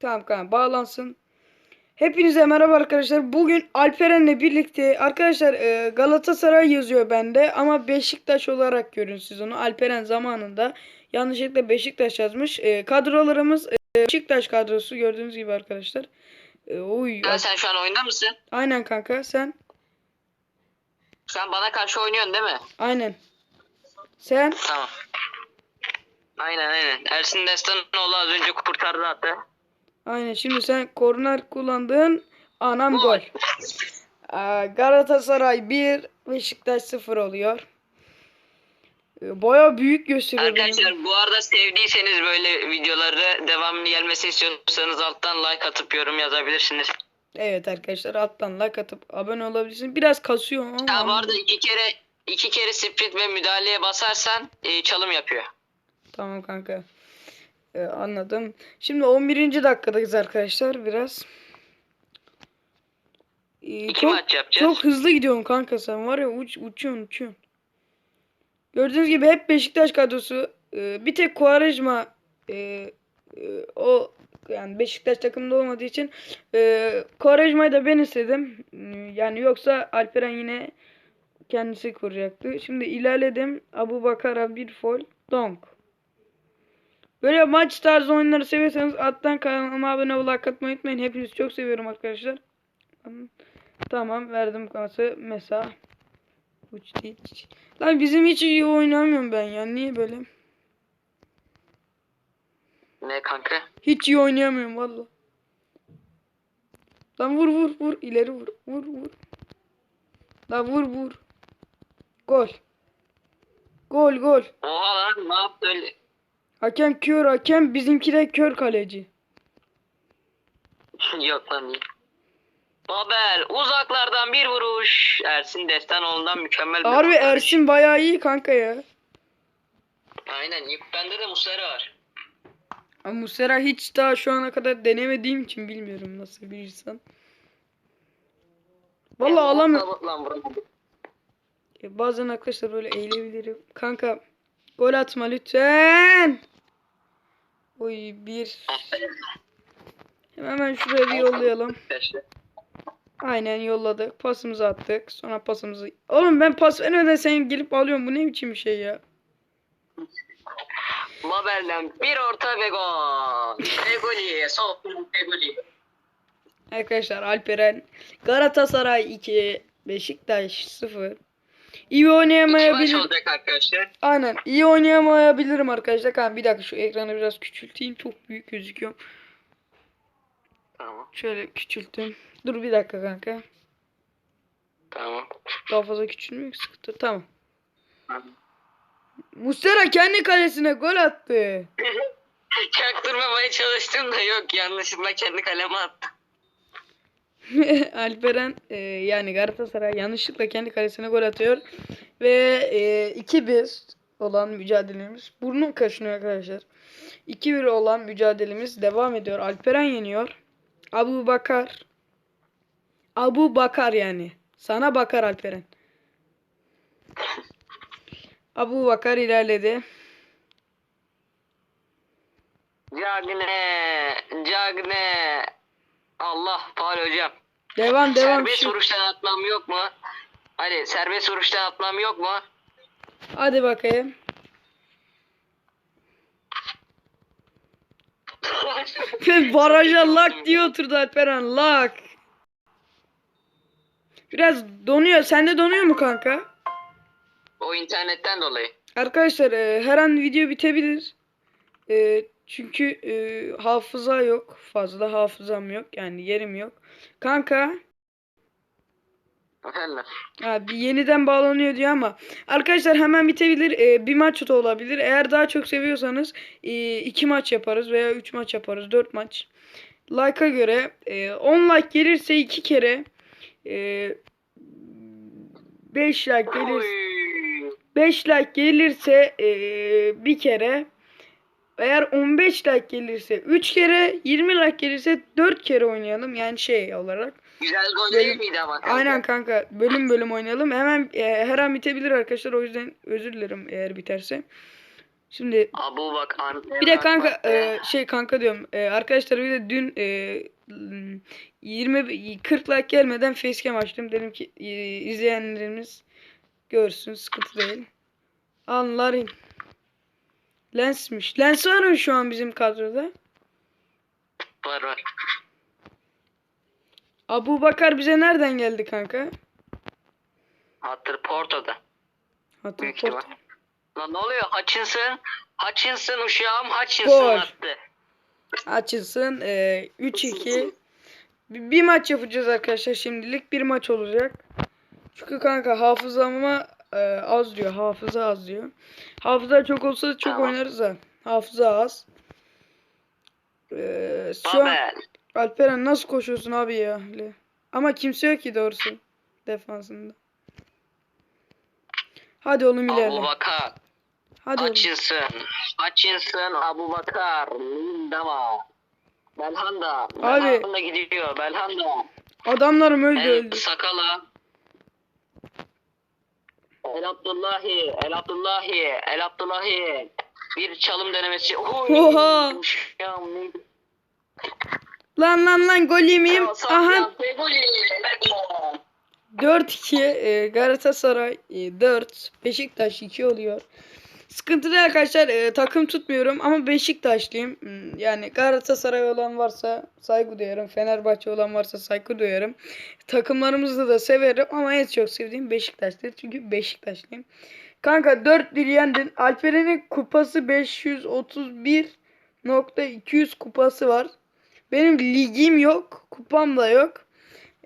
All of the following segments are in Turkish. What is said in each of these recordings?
Tamam kanka bağlansın. Hepinize merhaba arkadaşlar. Bugün Alperen'le birlikte arkadaşlar e, Galatasaray yazıyor bende ama Beşiktaş olarak görün siz onu. Alperen zamanında yanlışlıkla Beşiktaş yazmış. E, kadrolarımız e, Beşiktaş kadrosu gördüğünüz gibi arkadaşlar. E, oy. Ya sen şu an oyunda mısın? Aynen kanka sen. Sen bana karşı oynuyorsun değil mi? Aynen. Sen. Tamam. Aynen aynen. Ersin Destanoğlu az önce kurtardı hatta. Aynen. Şimdi sen korner kullandın. Anam Gol. Aa, Galatasaray 1, Beşiktaş 0 oluyor. Ee, Baya büyük gösteriyor. Arkadaşlar bu arada sevdiyseniz böyle videoları devamlı gelmesi istiyorsanız alttan like atıp yorum yazabilirsiniz. Evet arkadaşlar alttan like atıp abone olabilirsiniz. Biraz kasıyor ama. Ha bu arada iki kere iki kere sprint ve müdahaleye basarsan e, çalım yapıyor. Tamam kanka. Ee, anladım. Şimdi 11. dakikadayız arkadaşlar biraz. Ee, İki çok, maç yapacağız. çok hızlı gidiyorsun kanka sen var ya uç, uçuyorsun uçuyorsun. Gördüğünüz gibi hep Beşiktaş kadrosu. Ee, bir tek Quaresma e, e, o yani Beşiktaş takımında olmadığı için e, Quaresma'yı da ben istedim. Yani yoksa Alperen yine kendisi kuracaktı. Şimdi ilerledim. Abu Bakar'a bir foul. Donk. Böyle maç tarzı oyunları seviyorsanız alttan kanalıma abone olup like atmayı unutmayın. Hepinizi çok seviyorum arkadaşlar. Tamam verdim kanası. Mesela. Uç hiç. Lan bizim hiç iyi oynamıyorum ben ya. Niye böyle? Ne kanka? Hiç iyi oynayamıyorum valla. Lan vur vur vur. ileri vur. Vur vur. Lan vur vur. Gol. Gol gol. Oha lan ne yaptı öyle? Hakem kör hakem. Bizimki de kör kaleci. Yok lan değil. Babel uzaklardan bir vuruş. Ersin Destanoğlu'ndan mükemmel bir Harbi kurtarış. Ersin bayağı iyi kanka ya. Aynen. Bende de Muslera var. Ama Muslera hiç daha şu ana kadar denemediğim için bilmiyorum nasıl bir insan. Vallahi alamıyorum. Lan vuramadım. E, Bazen arkadaşlar böyle eğilebilirim. Kanka gol atma lütfen. Oy bir. Hemen şuraya bir yollayalım. Aynen yolladık. Pasımızı attık. Sonra pasımızı... Oğlum ben pas vermeden sen gelip alıyorsun. Bu ne biçim bir şey ya? Babel'den bir orta ve gol. Fegoli. Sol Fegoli. Arkadaşlar Alperen Galatasaray 2 Beşiktaş 0 İyi oynayamayabilir. İki maç olacak arkadaşlar. Aynen iyi oynayamayabilirim arkadaşlar. Kanka bir dakika şu ekranı biraz küçülteyim. Çok büyük gözüküyor. Tamam. Şöyle küçülttüm. Dur bir dakika kanka. Tamam. Daha fazla küçülmüyor ki sıkıntı. Tamam. Mustera kendi kalesine gol attı. Çaktırmamaya çalıştım da yok yanlışlıkla kendi kaleme attım. Alperen e, yani Galatasaray yanlışlıkla kendi kalesine gol atıyor. Ve e, 2-1 olan mücadelemiz. Burnum kaşınıyor arkadaşlar. 2-1 olan mücadelemiz devam ediyor. Alperen yeniyor. Abu Bakar. Abu Bakar yani. Sana bakar Alperen. Abu Bakar ilerledi. Cagne. Cagne. Allah faal hocam. Devam devam. Serbest Şu- vuruştan atmam yok mu? Hadi serbest vuruştan atmam yok mu? Hadi bakayım. Baraja lak diye oturdu Alperen lak. Biraz donuyor. Sende donuyor mu kanka? o internetten dolayı. Arkadaşlar e, her an video bitebilir. E, çünkü e, hafıza yok. Fazla hafızam yok. Yani yerim yok. Kanka Efendim. ha, bir yeniden bağlanıyor diyor ama arkadaşlar hemen bitebilir. E, bir maç da olabilir. Eğer daha çok seviyorsanız e, iki maç yaparız veya üç maç yaparız. Dört maç. Like'a göre e, 10 like gelirse iki kere e, 5 like gelirse Oy. 5 like gelirse eee, bir kere eğer 15 like gelirse 3 kere 20 like gelirse 4 kere oynayalım yani şey olarak. Güzel gol değil miydi ama? kanka? Aynen kanka bölüm bölüm oynayalım. Hemen eee, her an bitebilir arkadaşlar o yüzden özür dilerim eğer biterse. Şimdi Abu bak bir de kanka e, şey kanka diyorum. E, arkadaşlar bir de dün e, 20 40 like gelmeden facecam açtım. Dedim ki e, izleyenlerimiz görsün. Sıkıntı değil. Anlarım. Lensmiş. Lens var mı şu an bizim kadroda? var var. Abu Bakar bize nereden geldi kanka? Hatır Porto'da. Hatır Büyük Porto. ihtimal. Lan ne oluyor? Hutchinson. Hutchinson uşağım Hutchinson Gol. attı. Açılsın. E, 3-2. Bir, bir maç yapacağız arkadaşlar şimdilik. Bir maç olacak. Çünkü kanka hafızama e, az diyor. Hafıza az diyor. Hafıza çok olsa çok Tamam. oynarız da. Hafıza az. E, şu an. Alperen nasıl koşuyorsun abi ya? Ama kimse yok ki doğrusu. Defansında. Hadi oğlum Abu ilerle. Bakar. Hadi oğlum. Hutchinson. Hutchinson, Abu Bakar, Lindama. Belhanda. Abi. Belhanda gidiyor. Belhanda. Adamlarım öldü El öldü. Sakala. El Abdullahi. El Abdullahi. El Abdullahi. Bir çalım denemesi. Oy, Oha. Lan lan lan gol yemeyeyim. Aha Safyan Feguli. 4-2 e, Galatasaray e, 4 Beşiktaş 2 oluyor. Sıkıntı değil arkadaşlar e, takım tutmuyorum ama Beşiktaşlıyım. Hmm, Yani Galatasaray olan varsa saygı duyarım. Fenerbahçe olan varsa saygı duyarım. Takımlarımızı da severim ama en çok sevdiğim Beşiktaş'tır. Çünkü Beşiktaşlıyım. Kanka 4-1 yendin. Alperen'in kupası 531.200 kupası var. Benim ligim yok. Kupam da yok.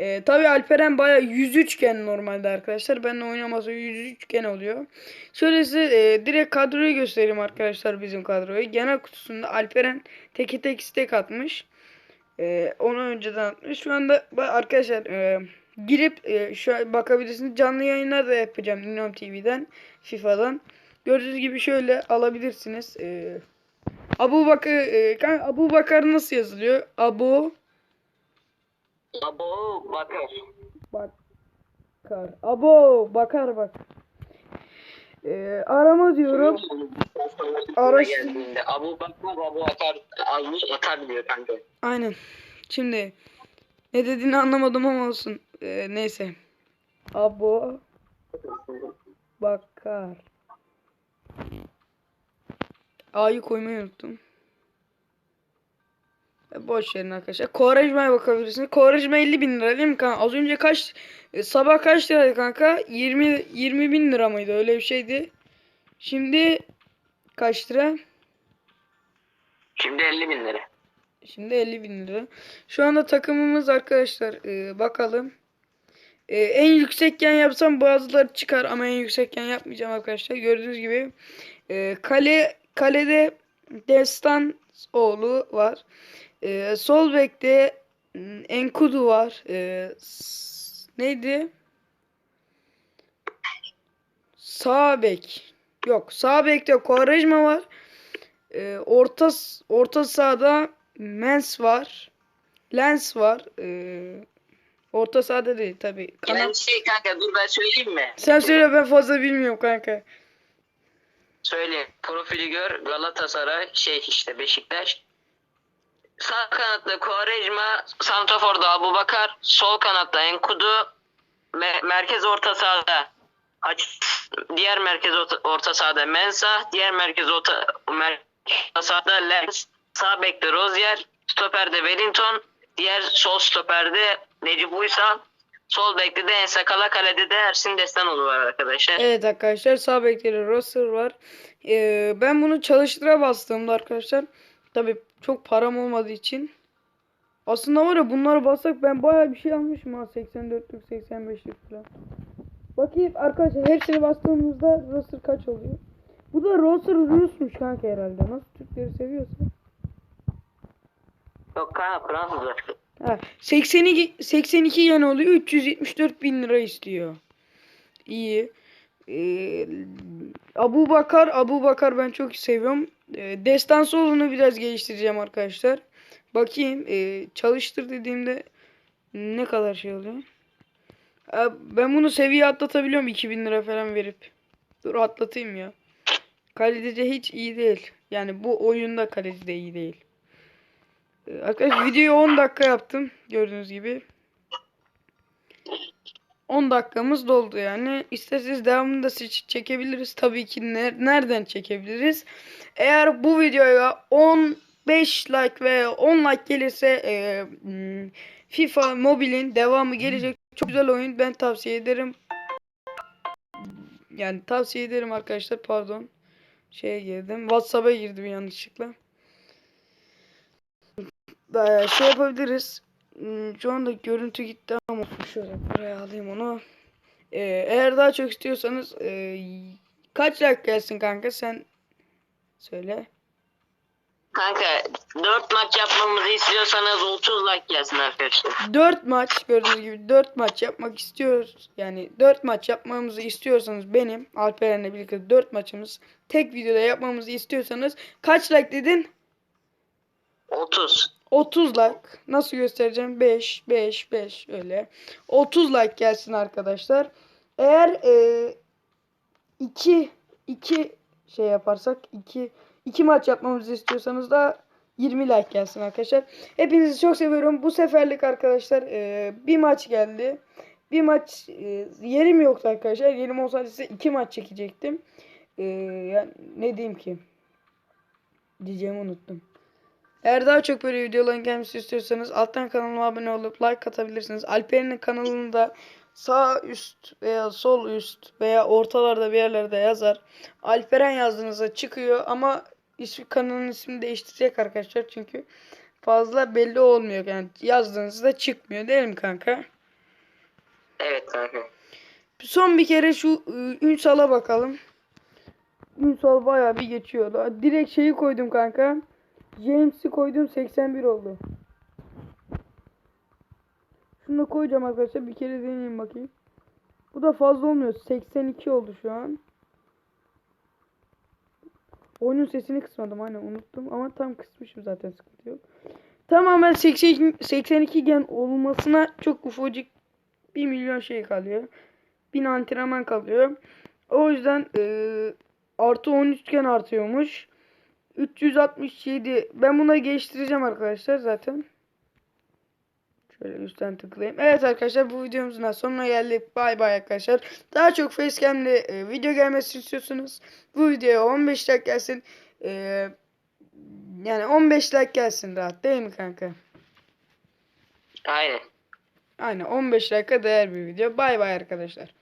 Ee, tabii Alperen baya 103 iken normalde arkadaşlar. Benimle oynaması 103 iken oluyor. Şöyle size e, direkt kadroyu göstereyim arkadaşlar bizim kadroyu. Genel kutusunda Alperen teki tek istek atmış. Ee, onu önceden atmış. Şu anda arkadaşlar e, girip e, şu bakabilirsiniz. Canlı yayınlar da yapacağım Ninom TV'den, FIFA'dan. Gördüğünüz gibi şöyle alabilirsiniz. Ee, Abu Bakar, e, Abu Bakar nasıl yazılıyor? Abu Abu Bakar. Bakar. Abo bakar bak. Ee, arama diyorum. Araş- geldiğinde Abu Bakar, Abu Bakar almış atar diyor kanka. Aynen. Şimdi ne dediğini anlamadım ama olsun. Ee, neyse. Abo bakar. A'yı koymayı unuttum. Boş verin arkadaşlar. Kovarejma'ya bakabilirsiniz. Kovarejma 50 bin lira değil mi kanka? Az önce kaç e, sabah kaç liraydı kanka? 20 20 bin lira mıydı? Öyle bir şeydi. Şimdi kaç lira? Şimdi 50 bin lira. Şimdi 50 bin lira. Şu anda takımımız arkadaşlar e, bakalım. E, en yüksekken yapsam bazıları çıkar ama en yüksekken yapmayacağım arkadaşlar. Gördüğünüz gibi e, kale kalede Destan oğlu var. E, sol bekte m, Enkudu var. E, neydi? Sağ bek. Yok, sağ bekte Quaresma var. E, orta orta sahada Mens var. Lens var. E, orta sahada değil tabii. Kanat. Yani şey kanka dur ben söyleyeyim mi? Sen söyle ben fazla bilmiyorum kanka. Söyle. Profili gör. Galatasaray şey işte Beşiktaş. Sağ kanatta Quaresma, Santrafor'da Abu Bakar, sol kanatta Enkudu, me- merkez orta sahada diğer merkez orta, sahada Mensah, diğer merkez orta, merkez orta sahada Lens, sağ bekte Rozier, stoperde Wellington, diğer sol stoperde Necip Uysal, sol bekte de Ensakala, kalede de Ersin Destanoğlu var arkadaşlar. Evet arkadaşlar sağ bekleri Russell var. E, ben bunu çalıştıra bastığımda arkadaşlar tabii çok param olmadığı için aslında var ya bunları bassak ben bayağı bir şey almışım ha 84'lük 85'lik falan. Bakayım arkadaşlar hepsini bastığımızda Russell kaç oluyor? Bu da Russell Rus'muş kanka herhalde. Nasıl Türkleri seviyorsa. Yok kanka Fransızlar. Ha, 82 82 yen oluyor. 374 bin lira istiyor. İyi. Ee, Abu Bakar, Abu Bakar ben çok seviyorum. Ee, Destansoğlu'nu biraz geliştireceğim arkadaşlar. Bakayım ee, çalıştır dediğimde ne kadar şey oluyor. Ee, ben bunu seviye atlatabiliyorum 2000 lira falan verip. Dur atlatayım ya. kaleci hiç iyi değil. Yani bu oyunda kaleci iyi değil. Ee, Arkadaşlar videoyu 10 dakika yaptım. Gördüğünüz gibi. 10 dakikamız doldu yani. İsterseniz devamını da çekebiliriz. Tabii ki ner- nereden çekebiliriz? Eğer bu videoya 15 like veya 10 like gelirse e, hmm, FIFA Mobile'in devamı gelecek. Çok güzel oyun. Ben tavsiye ederim. Yani tavsiye ederim arkadaşlar. Pardon. Şeye girdim. WhatsApp'a girdim yanlışlıkla. Ee, şey yapabiliriz. Hmm, Şu anda görüntü gitti ama şöyle buraya alayım onu. Ee, eğer daha çok istiyorsanız e, kaç like gelsin kanka sen söyle. Kanka 4 maç yapmamızı istiyorsanız 30 like gelsin arkadaşlar. 4 maç gördüğünüz gibi 4 maç yapmak istiyoruz. Yani 4 maç yapmamızı istiyorsanız benim Alperen'le birlikte 4 maçımız tek videoda yapmamızı istiyorsanız kaç like dedin? 30. 30 like. Nasıl göstereceğim? 5, 5, 5 öyle. 30 like gelsin arkadaşlar. Eğer 2 2 şey yaparsak 2 2 maç yapmamızı istiyorsanız da 20 like gelsin arkadaşlar. Hepinizi çok seviyorum. Bu seferlik arkadaşlar e, bir maç geldi. Bir maç e, yerim yoktu arkadaşlar. Yerim olsaydı size 2 maç çekecektim. E, yani ne diyeyim ki? Diyeceğimi unuttum. Eğer daha çok böyle videoların gelmesi istiyorsanız alttan kanalıma abone olup like atabilirsiniz. Alper'in kanalında sağ üst veya sol üst veya ortalarda bir yerlerde yazar. Alperen yazdığınızda çıkıyor ama ismi, kanalın ismini değiştirecek arkadaşlar çünkü fazla belli olmuyor. Yani yazdığınızda çıkmıyor değil mi kanka? Evet kanka. Son bir kere şu ıı, Ünsal'a bakalım. Ünsal bayağı bir geçiyor. Daha Direkt şeyi koydum kanka. James'i koydum 81 oldu. Şunu koyacağım arkadaşlar. Bir kere deneyeyim bakayım. Bu da fazla olmuyor. 82 oldu şu an. Oyunun sesini kısmadım aynen unuttum ama tam kısmışım zaten sıkıntı yok. Tamamen 82, 82 gen olmasına çok ufacık 1 milyon şey kalıyor. 1000 antrenman kalıyor. O yüzden eee, artı 13 gen artıyormuş. 367. Ben buna geliştireceğim arkadaşlar zaten. Şöyle üstten tıklayayım. Evet arkadaşlar bu videomuzun da sonuna geldik. Bay bay arkadaşlar. Daha çok facecam'le e, video gelmesini istiyorsunuz. Bu videoya 15 like gelsin. E, yani 15 like gelsin rahat değil mi kanka? Aynen. Aynen 15 like'a değer bir video. Bay bay arkadaşlar.